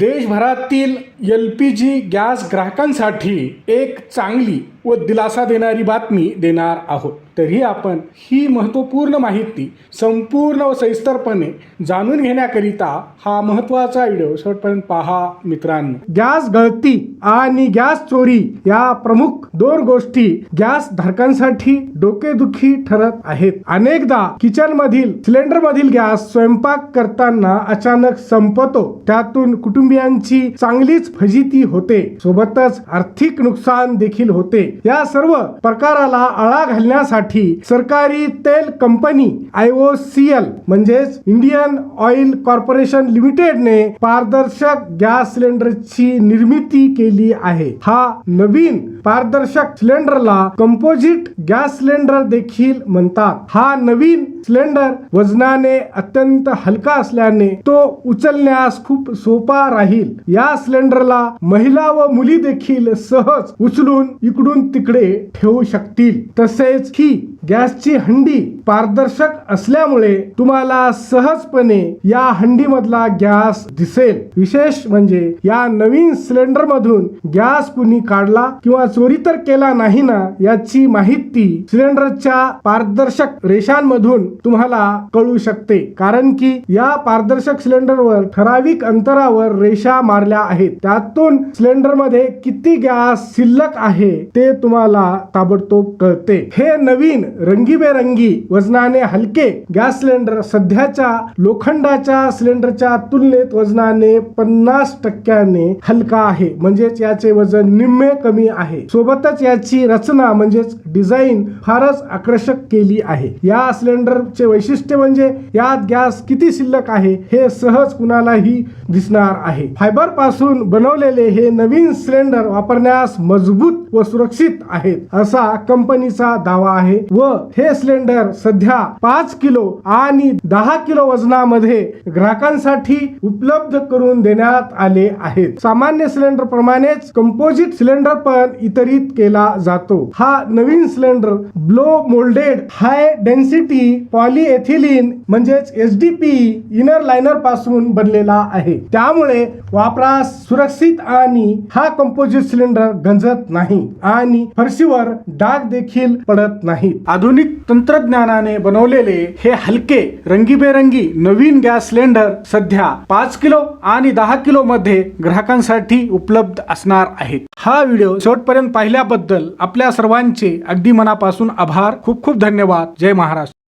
देशभरातील L P G gas ग्राहकांसाठी एक चांगली व दिलासा देणारी बातमी देणार आहोत. तरी आपण ही महत्त्वपूर्ण माहिती संपूर्ण व सविस्तरपणे जाणून घेण्याकरिता हा महत्त्वाचा व्हिडिओ शेवटपर्यंत पहा मित्रांनो. गॅस गळती आणि गॅस चोरी या प्रमुख दोन गोष्टी गॅस धारकांसाठी डोकेदुखी ठरत आहेत. अनेकदा किचन मधील सिलेंडर मधील गॅस स्वयंपाक करताना अचानक संपतो त्यातून कुटुंब कुटुंबियांची चांगलीच फजिती होते. सोबतच आर्थिक नुकसान देखील होते. या सर्व प्रकाराला आळा घालण्यासाठी सरकारी तेल company I O C L म्हणजेच इंडियन ऑइल कॉर्पोरेशन लिमिटेडने पारदर्शक गॅस सिलेंडरची निर्मिती केली आहे. हा नवीन पारदर्शक सिलेंडरला कंपोजिट गॅस सिलेंडर देखील म्हणतात. हा नवीन सिलेंडर वजनाने अत्यंत हलका असल्याने तो उचलण्यास खूप सोपा राहील. या सिलेंडरला महिला व मुली देखील सहज उचलून इकडून तिकडे ठेवू शकतील. तसेच ही गॅसची हंडी पारदर्शक असल्यामुळे तुम्हाला सहजपणे या हंडी मधला गॅस दिसेल. विशेष म्हणजे या नवीन सिलेंडर मधून गॅस कुणी काढला किंवा चोरी तर केला नाही ना याची माहिती सिलेंडरच्या पारदर्शक रेषांमधून तुम्हाला कळू शकते. कारण की या पारदर्शक सिलेंडरवर ठराविक अंतरावर रेषा मारल्या आहेत. त्यातून सिलेंडरमध्ये किती गॅस शिल्लक आहे ते तुम्हाला ताबडतोब कळते. हे नवीन रंगीबेरंगी वजनाने हलके गॅस सिलेंडर सध्याच्या लोखंडाच्या सिलेंडरच्या तुलनेत वजनाने पन्नास टक्क्याने हलका आहे. म्हणजेच याचे वजन निम्मे कमी आहे. सोबतच याची रचना म्हणजेच डिझाईन फारच आकर्षक केली आहे. या सिलेंडरचे वैशिष्ट्य म्हणजे यात गॅस किती शिल्लक आहे हे सहज कुणालाही दिसणार आहे. फायबरपासून बनवलेले हे नवीन सिलेंडर वापरण्यास मजबूत व सुरक्षित आहेत असा कंपनीचा दावा आहे. व हे सिलेंडर सध्या पाच किलो आणि दहा किलो वजनामध्ये ग्राहकांसाठी उपलब्ध करून देण्यात आले आहेत. सामान्य सिलेंडर प्रमाणेच कंपोजिट सिलेंडर पण इतरित केला जातो. हा नवीन cylinder blow moulded high density polyethylene म्हणजेच एच डी पी इनर लाइनरपासून बनलेला आहे. त्यामुळे वापरास सुरक्षित आणि हा कंपोजिट सिलेंडर गंजत नाही आणि फरशीवर डाग देखील पडत नाहीत. आधुनिक तंत्रज्ञानाने बनवलेले हे हलके रंगीबेरंगी नवीन गॅस सिलेंडर सध्या पाच किलो आणि दहा किलो मध्ये ग्राहकांसाठी उपलब्ध असणार आहेत. हा व्हिडिओ शेवटपर्यंत पाहिल्याबद्दल आपल्या सर्वांचे अगदी मनापासून आभार. खूप खूप धन्यवाद. जय महाराष्ट्र.